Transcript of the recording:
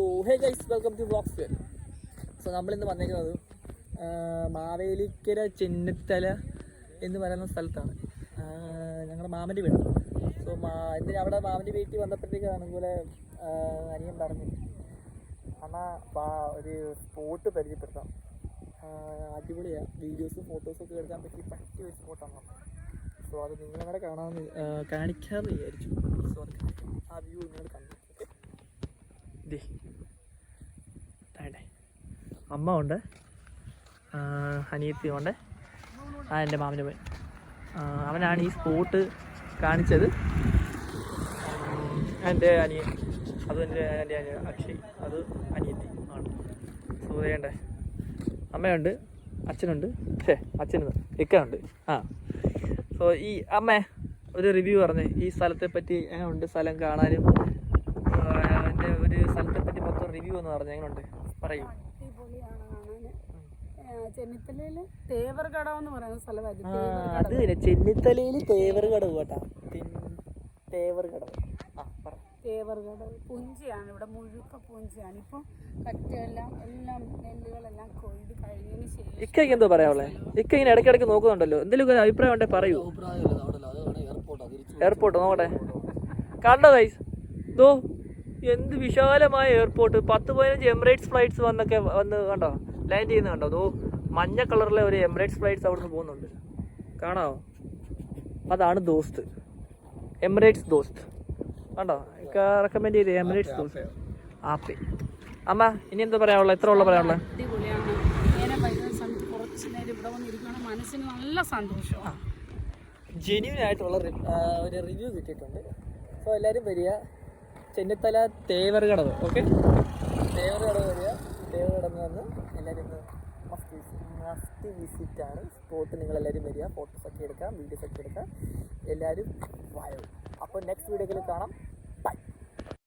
So hey guys welcome to vlogs well so നമ്മളിന്ന് വന്നേക്കുന്നത് മാവേലിക്കര ചെന്നിത്തല എന്ന് പറയുന്ന സ്ഥലത്താണ്. ഞങ്ങളുടെ മാമന്റെ വീട് സോ മാ എന്തിനാ അവിടെ മാമന്റെ വീട്ടിൽ വന്നപ്പോഴത്തേക്കാണ് ഇതുപോലെ അനിയൻ പറഞ്ഞു അണ്ണാ ഒരു സ്പോട്ട് പരിചയപ്പെടുത്താം. അടിപൊളിയാണ് വീഡിയോസും ഫോട്ടോസും ഒക്കെ എടുക്കാൻ പറ്റി പറ്റിയ ഒരു സ്പോട്ടാണ് സോ അത് നിങ്ങളവിടെ കാണാമെന്ന് കാണിക്കാമെന്ന് വിചാരിച്ചു. സോ ആ വ്യൂ നിങ്ങൾ കണ്ടു? ദേ. അമ്മ ഉണ്ട് അനിയത്തി ഉണ്ട്. ആ എന്റെ മാമന്റെ പോയി അവനാണ് ഈ സ്പോട്ട് കാണിച്ചത്. എന്റെ അനിയൻ. അതും എന്റെ എന്റെ അനിയ അക്ഷയ്. അത് അനിയത്തി. ആണ് സോ വേണ്ടേ അമ്മയുണ്ട്. അച്ഛനുണ്ട്. ഛേ അച്ഛനുണ്ട്. ഇക്കനുണ്ട് ആ. സോ ഈ അമ്മ ഒരു റിവ്യൂ പറഞ്ഞേ. ഈ സ്ഥലത്തെ പറ്റി എങ്ങനെയുണ്ട് സ്ഥലം കാണാനും ആ, എന്റെ ഒരു സ്ഥലത്തെ പറ്റി മൊത്തം റിവ്യൂ എന്ന് പറഞ്ഞു എങ്ങനെയുണ്ട് പറയൂ. അടിപൊളിയാണ് കാണാന് ചെന്നിത്തലയിൽ എന്ന് പറയുന്ന സ്ഥലമായിരുന്നു അത് തന്നെ ചെന്നിത്തലയിൽ തേവർ കടവ് കേട്ടാ. തേവർ കടവ് ആ പറ. തേവർകടവ്. പുഞ്ചയാണ്. ഇവിടെ മുഴുക്ക പുഞ്ചയാണ്. ഇപ്പൊ കറ്റെല്ലാം എല്ലാം നെല്ലുകളെല്ലാം കൊയ്ത് കഴിഞ്ഞതിന് ശേഷം ഇക്ക എന്തോ പറയാനുള്ളേ ഇക്ക ഇങ്ങനെ ഇടയ്ക്കിടയ്ക്ക് നോക്കുന്നുണ്ടല്ലോ. എന്തെങ്കിലും ഒരു അഭിപ്രായം ഉണ്ടെ പറയൂ. എയർപോർട്ട് നോക്കട്ടെ. കണ്ടോ ഗൈസ് ദോ. എന്ത് വിശാലമായ എയർപോർട്ട് പത്ത് പതിനഞ്ച് എമിറേറ്റ്സ് ഫ്ലൈറ്റ്സ് വന്നൊക്കെ വന്ന് കണ്ടോ? ലാൻഡ് ചെയ്യുന്ന കണ്ടോ? അതോ മഞ്ഞ കളറിലെ ഒരു എമിറേറ്റ്സ് ഫ്ലൈറ്റ്സ് അവിടുന്ന് പോകുന്നുണ്ട്. കാണാമോ അതാണ് ദോസ്ത്. എമിറേറ്റ്സ് ദോസ്ത്. കണ്ടോ? റെക്കമെൻഡ് ചെയ്ത് എമിറേറ്റ്സ് ദോസ്ത്. ആപ്പി അമ്മ ഇനി എന്താ പറയാനുള്ളത്? എത്ര ഉള്ള പറയാനുള്ളത് മനസ്സിന് നല്ല സന്തോഷമാണ് ജെന്യൂൻ ആയിട്ടുള്ള ഒരു റിവ്യൂ കിട്ടിയിട്ടുണ്ട്. അപ്പോൾ എല്ലാവരും വരിക. ചെന്നിത്തല തേവർ കടവ് ഓക്കെ തേവർ കടവ് വരിക തേവർ കടന്ന് വന്ന് എല്ലാവരും മസ്റ്റ് മസ്റ്റ് വിസിറ്റ് ആണ്. സ്പോട്ട് നിങ്ങൾ എല്ലാവരും വരിക. ഫോട്ടോസ് ഒക്കെ എടുക്കാം വീഡിയോസ് ഒക്കെ എടുക്കാം എല്ലാവരും വായോ. അപ്പോൾ നെക്സ്റ്റ് വീഡിയോയിൽ കാണാം. ബൈ